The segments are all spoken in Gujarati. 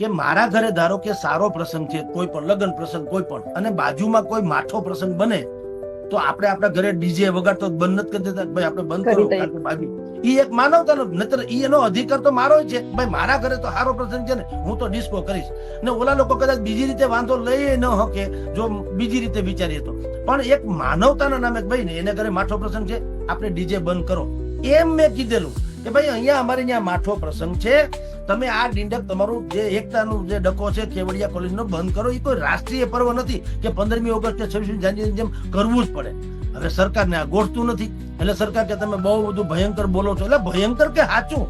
કે મારા ઘરે ધારો કે સારો પ્રસંગ છે કોઈ પણ લગ્ન પ્રસંગ કોઈ પણ અને બાજુમાં કોઈ માઠો પ્રસંગ બને તો આપણે આપણા ઘરે ડીજે વગાડતો બંધ નથી કરી દેતા ભાઈ આપણે બંધ કરો બાજુ ઈ એક માનવતાનો નતર ઈ એનો અધિકાર તો મારો છે. ભાઈ મારા ઘરે તો સારો પ્રસંગ છે ને હું તો ડિસ્કો કરીશ. ને ઓલા લોકો કદાચ બીજી રીતે વાંધો લઈ ન હકે જો બીજી રીતે વિચારીએ તો. પણ એક માનવતાના નામે ભાઈ ને એને ઘરે માઠો પ્રસંગ છે આપણે ડીજે બંધ કરો. એમ મેં કીધેલું કે ભાઈ અહીંયા અમારે ત્યાં માઠો પ્રસંગ છે તમે આ ડીંડક તમારું જે એકતાનું જે ડકો છે કેવડિયા કોલેજનો બંધ કરો, એ કોઈ રાષ્ટ્રીય પર્વ નથી કે પંદરમી ઓગસ્ટ કે છવ્વીસમી જાન્યુઆરી જેમ કરવું જ પડે. હવે સરકારને આ ગોઠતું નથી. એટલે સરકાર કે તમે બહુ બધું ભયંકર બોલો છો. એટલે ભયંકર કે સાચું?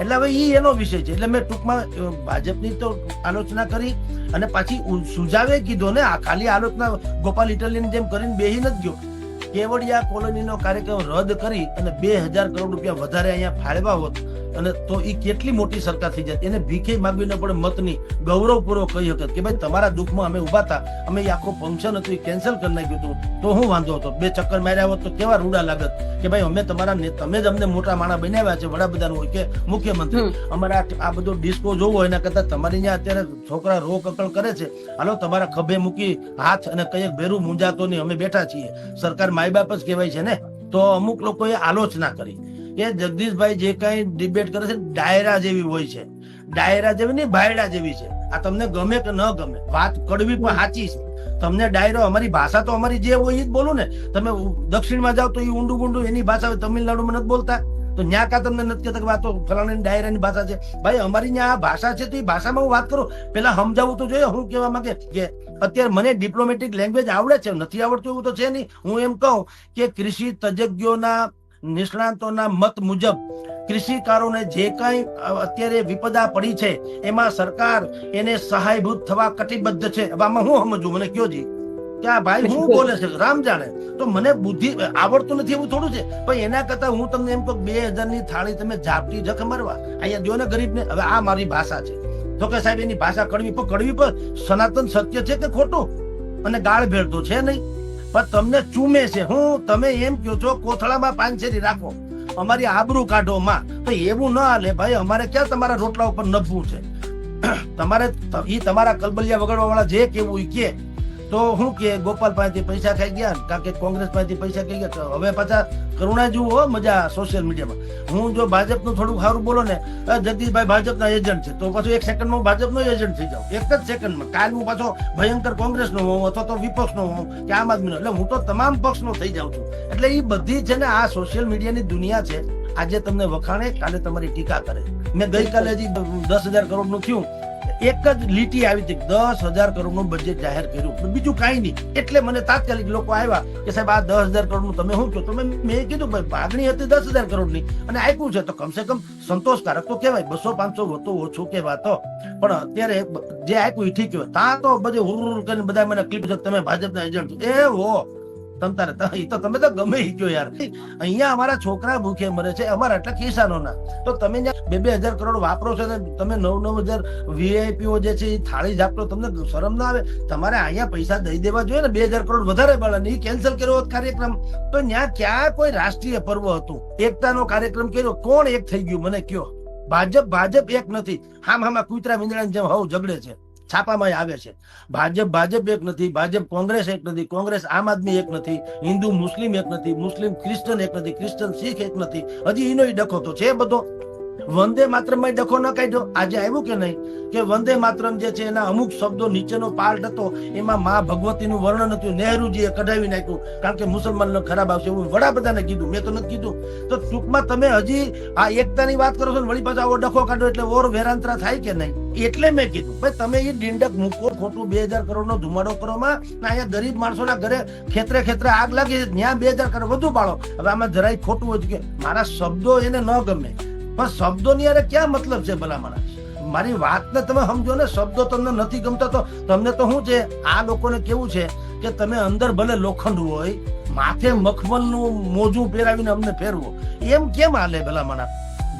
એટલે હવે એ એનો વિષય છે. એટલે મેં ટૂંકમાં ભાજપની તો આલોચના કરી અને પાછી સુજાવે કીધો ને, આ ખાલી આલોચના ગોપાલ ઇટાલિયન જેમ કરીને બેહી નથી ગયો. કેવડિયા કોલોનીનો કાર્યક્રમ રદ કરી અને બે હજાર કરોડ રૂપિયા વધારે અહીંયા ફાળવા હોત. અને તો એ કેટલી મોટી સરકાર થઈ જાય? એને ભીખે માગવી ન પડે મતની ગૌરવપૂર્વક કહી શકત કે ભાઈ તમારા દુઃખમાં અમે ઊભા હતા. અમે એ આખું ફંક્શન હતું એ કેન્સલ કરી નાખ્યું હતું. તો હું વાંધો હતો? બે ચક્કર માર્યા હોત તો કેવા રૂડા લાગત? કે ભાઈ અમે તમારા તમે જ અમને મોટા માણા બનાવ્યા છે વડાપ્રધાન હોય કે મુખ્યમંત્રી. અમારા આ બધો ડિસ્કો જોવો એના કરતા તમારી ત્યાં અત્યારે છોકરા રો કકળ કરે છે. હાલો તમારા ખભે મૂકી હાથ અને કઈ ભેરું મૂંજાતો નહીં. અમે બેઠા છીએ. સરકાર માય બાપ જ કહેવાય છે ને? તો અમુક લોકોએ આલોચના કરી. કે જગદીશભાઈ જે કઈ ડિબેટ કરે છે, ડાયરા જેવી હોય છે. ડાયરા જેવી નહીં, ભાયડા જેવી છે. આ તમને ગમે કે ન ગમે, વાત કડવી પણ સાચી છે. તમને ડાયરો, અમારી ભાષા તો અમારી જે હોય એ જ બોલું ને. તમે દક્ષિણમાં જાઓ તો એ ઊંડું ગુંડું એની ભાષા તમિલનાડુમાં નથી બોલતા. તો ન્યા કા તમને નથી કહેતા કે આ તો ફલાણાની ડાયરાની ભાષા છે. ભાઈ, અમારી ત્યાં આ ભાષા છે તો એ ભાષામાં હું વાત કરું. પેલા સમજાવવું તો જોઈએ, હું કહેવા માંગે કે અત્યારે મને ડિપ્લોમેટિક લેંગ્વેજ આવડે છે, નથી આવડતું એવું તો છે નહીં. હું એમ કહું કે કૃષિ તજજ્ઞોના નિષ્ણાંતોના મત મુજબ કૃષિકારોને જે કઈ અત્યારે વિપદા પડી છે એમાં સરકાર એને સહાયભૂત થવા કટિબદ્ધ છે. આમાં હું સમજુ મને કયો જી? કે આ ભાઈ હું બોલે છે? રામ જાણે. તો મને બુદ્ધિ આવડતું નથી એવું થોડું છે? પણ એના કરતા હું તમને એમ કહું બે હજારની થાળી તમે ઝાપટી જખ મરવા અહીંયા જો ને ગરીબ ને હવે આ મારી ભાષા છે. તો કે સાહેબ એની ભાષા કડવી પણ કડવી પણ સનાતન સત્ય છે કે ખોટું? અને ગાળ ભેળતો છે નહીં? પણ તમને ચૂમે છે. હું, તમે એમ કહો છો, કોથળામાં પાંચેરી રાખો. અમારી આબરૂ કાઢો માં. તો એવું ના હાલે. ભાઈ, અમારે ક્યાં તમારા રોટલા ઉપર નભવું છે? તમારે એ તમારા કલબલિયા વગાડવા વાળા જે કેવું એ કે. તો હું કે ગોપાલ પાસેથી પૈસા ખાઈ ગયા કારણ કે કોંગ્રેસ પાસેથી પૈસા ખાઈ ગયા હવે પાછા કરુણા જુઓ મજા સોશિયલ મીડિયામાં હું જો ભાજપનું થોડું સારું બોલો ને જગદીશભાઈ ભાજપના એજન્ટ છે, તો પાછું એક સેકન્ડમાં ભાજપનો એજન્ટ થઈ જાઉં. એક જ સેકન્ડમાં કાલ હું પાછો ભયંકર કોંગ્રેસનો હોઉં અથવા તો વિપક્ષનો હોઉં કે આમ આદમીનો. એટલે હું તો તમામ પક્ષનો થઈ જાઉં છું. એટલે એ બધી છે ને આ સોશિયલ મીડિયાની દુનિયા છે. આજે તમને વખાણે કાલે તમારી ટીકા કરે. મેં ગઈકાલે હજી દસ હજાર કરોડનું થયું. એક જ લીટી આવી હતી દસ હજાર કરોડનું બજેટ જાહેર કર્યું. બીજું કાંઈ નહીં. એટલે મને તાત્કાલિક લોકો આવ્યા કે સાહેબ, આ દસ હજાર કરોડનું તમે શું કહો તમે મેં કીધું, ભાઈ માગણી હતી દસ હજાર કરોડની અને આપ્યું છે. તો કમસે કમ સંતોષકારક તો કહેવાય. બસો પાંચસો વધુ ઓછું કહેવાતો. પણ અત્યારે જે આપ્યું એ ઠીક ત્યાં તો બધે હુર કરીને બધા મને ક્લિપ તમે ભાજપના એજન્ટ એ હો. તમ તારે એ તો તમે તો ગમે કયો યાર. અહીંયા અમારા છોકરા ભૂખે મરે છે, અમારા એટલા કિસાનોના તો તમે બે બે હજાર કરોડ વાપરો છો ને, તમે નવ નવ હજાર વીઆઈપીઓ જે છે એ થાળી જાપતો તમને શરમ ના આવે. તમારે અહીંયા પૈસા દઈ દેવા જોઈએ ને, બે હજાર કરોડ વધારે ને એ કેન્સલ કર્યો હોત કાર્યક્રમ. તો ત્યાં ક્યાં કોઈ રાષ્ટ્રીય પર્વ હતું? એકતાનો કાર્યક્રમ કર્યો. કોણ એક થઈ ગયું? મને કયો. ભાજપ ભાજપ એક નથી. હામ, હામાં કૂતરા મીંદડાની જેમ હવ ઝઘડે છે. છાપામાં આવે છે. ભાજપ ભાજપ એક નથી, ભાજપ કોંગ્રેસ એક નથી, કોંગ્રેસ આમ આદમી એક નથી, હિન્દુ, મુસ્લિમ એક નથી, મુસ્લિમ ક્રિશ્ચન એક નથી ક્રિશ્ચન શીખ એક નથી. હજી એનો ડખો તો છે બધો. વંદે માતરમ ડખો ન કાઢ્યો. આજે આવ્યું કે નહીં? કે વંદે માત્રમ જે છે એના અમુક શબ્દો નીચેનો પાર્ટ હતો, એમાં માં ભગવતીનું વર્ણન હતું, નહેરુજીએ કઢાવી નાખ્યું. કારણ કે મુસલમાનનો ખરાબ આવશે એવું વડાપ્રધાને કીધું. મેં તો નથી કીધું. તો ટૂંકમાં તમે હજી આ એકતાની વાત કરો છો વળી પાછા આવો ડખો કાઢો એટલે ઓર વેરાંતરા થાય કે નહીં? એટલે મેં કીધું. ભાઈ, તમે એ ડિંડક મૂકો, ખોટું બે હજાર કરોડ નો ધુમાડો કરો ને અહીંયા ગરીબ માણસોના ઘરે ખેતરે ખેતરે આગ લાગી ત્યાં બે હજાર કરોડ વધુ પાડો. હવે આમાં જરાય ખોટું હોય કે, મારા શબ્દો એને ન ગમે. પણ શબ્દોની અરે ક્યાં મતલબ છે ભલામણા મારી વાતને તમે સમજો ને શબ્દો તમને નથી ગમતા તો તમને તો શું છે? આ લોકોને કેવું છે કે તમે અંદર ભલે લોખંડ હોય માથે મખમલનું મોજું પહેરાવીને અમને ફેરવો એમ કેમ હાલે ભલામણા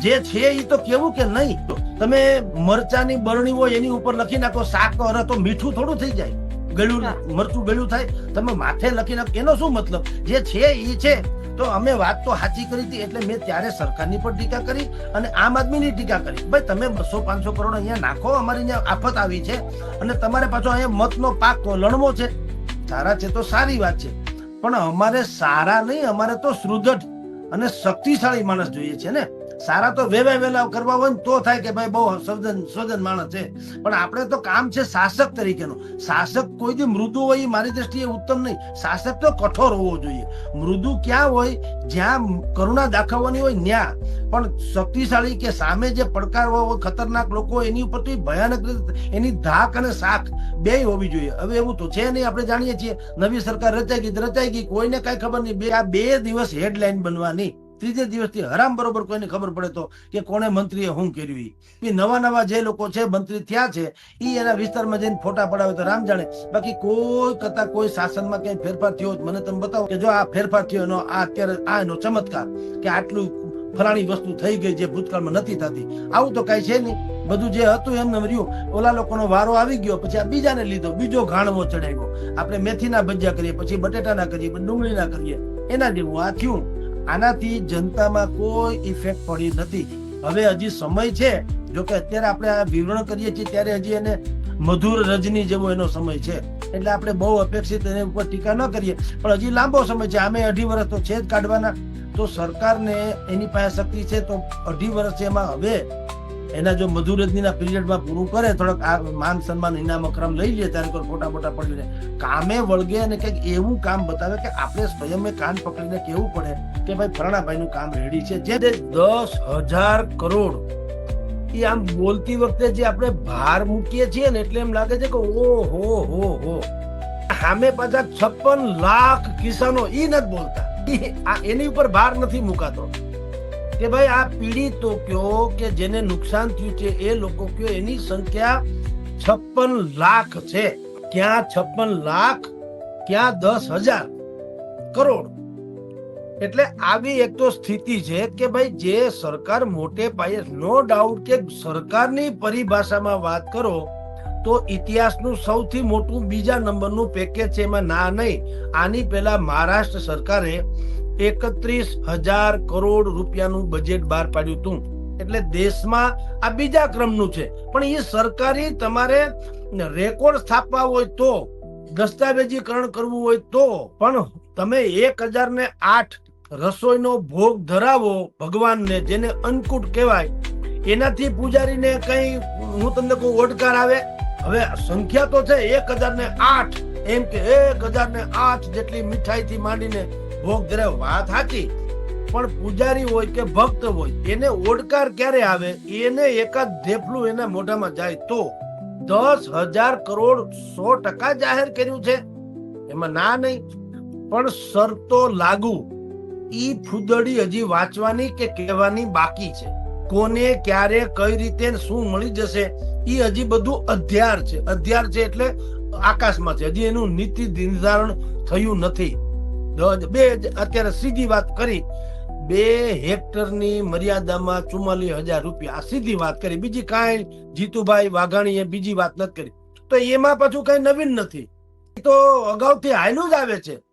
જે છે એ તો કેવું કે નહીં? તમે મરચાની બરણી હોય એની ઉપર લખી નાખો શાક અરે તો મીઠું થોડું થઈ જાય. ગળ્યું. મરચું ગળ્યું થાય તમે માથે લખી નાખો એનો શું મતલબ? જે છે એ છે. તો અમે વાત તો સાચી કરી હતી, એટલે મેં ત્યારે સરકારની પણ ટીકા કરી અને આમ આદમીની ટીકા કરી. ભાઈ, તમે બસો પાંચસો કરોડ અહીંયા નાખો, અમારી અહીંયા આફત આવી છે અને તમારે પાછો અહીંયા મતનો પાક લણવો છે. સારા છે તો સારી વાત છે, પણ અમારે સારા નહીં, અમારે તો સૃદઢ અને શક્તિશાળી માણસ જોઈએ છે ને. સારા તો વેવા વેલા કરવા હોય ને તો થાય કે ભાઈ બહુ સજન સજન માણસ છે. પણ આપણે તો કામ છે શાસક તરીકેનું. શાસક કોઈ દી મૃદુ હોય એ મારી દ્રષ્ટિએ ઉત્તમ નહીં. શાસક તો કઠોર હોવો જોઈએ. મૃદુ ક્યાં હોય? જ્યાં કરુણા દાખવવાની હોય ત્યાં પણ શક્તિશાળી કે સામે જે પડકાર હોય, ખતરનાક લોકો એની ઉપર તો ભયાનક એની ધાક અને શાખ બે હોવી જોઈએ. હવે એવું તો છે નહીં, આપણે જાણીએ છીએ. નવી સરકાર રચાઈ ગઈ રચાઈ ગઈ. કોઈને કઈ ખબર નહીં. બે આ બે દિવસ હેડલાઇન બનવાની. ત્રીજે દિવસથી હરામ બરોબર કોઈને ખબર પડે તો કે કોણે મંત્રીએ શું કર્યું. ઈ. નવા નવા જે લોકો છે, મંત્રી થયા છે એ એના વિસ્તારમાં જઈને ફોટા પડાવે તો રામ જાણે. બાકી કોઈ કરતા કોઈ શાસનમાં ક્યાંય ફેરફાર થયો મને તમે બતાવો કે જો આ ફેરફાર થયો એનો, આ અત્યારે આ એનો ચમત્કાર કે આટલું ફલાણી વસ્તુ થઈ ગઈ જે ભૂતકાળમાં નથી થતી. આવું તો કઈ છે નહીં. બધું જે હતું એમને રહ્યું. ઓલા લોકોનો વારો આવી ગયો, પછી આ બીજાને લીધો, બીજો ઘાણવો ચડાવ્યો. આપણે મેથીના ભજીયા કરીએ, પછી બટેટાના કરીએ ડુંગળીના કરીએ. એના જેવું આ થયું. આનાથી જનતામાં કોઈ ઇફેક્ટ પડી નથી. હવે હજી સમય છે. જો કે અત્યારે આપણે આ વિવરણ કરીએ છીએ ત્યારે હજી એને મધુર રજની જેવો એનો સમય છે. એટલે આપણે બહુ અપેક્ષિત એની ઉપર ટીકા ન કરીએ. પણ હજી લાંબો સમય છે. આમે અઢી વર્ષ તો છે જ કાઢવાના. તો સરકારને એની પાસે શક્તિ છે તો અઢી વર્ષ એમાં હવે એના જો મધુરજનીના પીરિયડમાં પૂરું કરે, થોડોક આ માન સન્માન, ઇનામ, અક્રમ લઈ લે, ત્યારે કોઈ ફોટા મોટા પડીને કામે વળગે અને કંઈક એવું કામ બતાવે કે આપણે સ્વયંએ કાન પકડીને કેવું પડે કે ભાઈ ફરણાભાઈનું કામ રેડી છે. જે દસ હજાર કરોડ, એ આમ બોલતી વખતે જે આપણે ભાર મૂકીએ છીએ ને, એટલે એમ લાગે છે કે ઓ હો હો હો. સામે પાછા છપ્પન લાખ કિસાનો એ નથી બોલતા. એની ઉપર ભાર નથી મુકાતો. કે ભાઈ આ પીડિતો કયો કે જેને નુકસાન થયું છે, એ લોકો કયો, એની સંખ્યા છપ્પન લાખ છે. ક્યાં છપ્પન લાખ? ક્યાં દસ હજાર? કરોડ. એટલે આવી એક તો સ્થિતિ છે કે ભાઈ જે સરકાર મોટે પાયે, નો ડાઉટ કે સરકારની પરિભાષામાં વાત કરો, તો ઇતિહાસનું સૌથી મોટું બીજા નંબરનું પેકેજ છે એમાં ના નહીં. આની પહેલા મહારાષ્ટ્ર સરકારે એકત્રીસ હજાર કરોડ રૂપિયાનું બજેટ બહાર પાડ્યું હતું. એટલે દેશમાં આ બીજા ક્રમનું છે. પણ એ સરકારી તમારે રેકોર્ડ સ્થાપવા હોય તો, દસ્તાવેજીકરણ કરવું હોય તો, પણ તમે એક હજાર ને આઠ રસોઈનો ભોગ ધરાવો ભગવાનને, જેને અન્નકૂટ કહેવાય, એનાથી પૂજારીને કઈ હું તમને કહું ઓડકાર આવે? હવે સંખ્યા તો છે એક હજાર ને આઠ. એમ કે એક હજાર ને આઠ જેટલી મીઠાઈથી માંડીને ભોગ ધરાવે વાત સાચી પણ પૂજારી હોય કે ભક્ત હોય, એને ઓડકાર ક્યારે આવે? એને એકાદ ધેફલું એના મોઢામાં જાય તો? દસ હજાર કરોડ સો ટકા જાહેર કર્યું છે. એમાં ના નહીં, પણ શરતો લાગુ. ઈ ફૂદડી હજી વાંચવાની કે કહેવાની બાકી છે. કોને, ક્યારે, કઈ રીતે શું મળી જશે, ઈ હજી બધું અધ્યાર છે. અધ્યાર છે એટલે આકાશમાં છે. હજી એનું નીતિ નિર્ધારણ થયું નથી. બે અત્યારે સીધી વાત કરી. બે હેક્ટરની મર્યાદામાં ચુમ્માલીસ હજાર રૂપિયા. આ સીધી વાત કરી. બીજી કાંઈ જીતુભાઈ વાઘાણીએ બીજી વાત નથી કરી. તો એમાં પાછું કઈ નવીન નથી. તો અગાઉથી હાયલું જ આવે છે.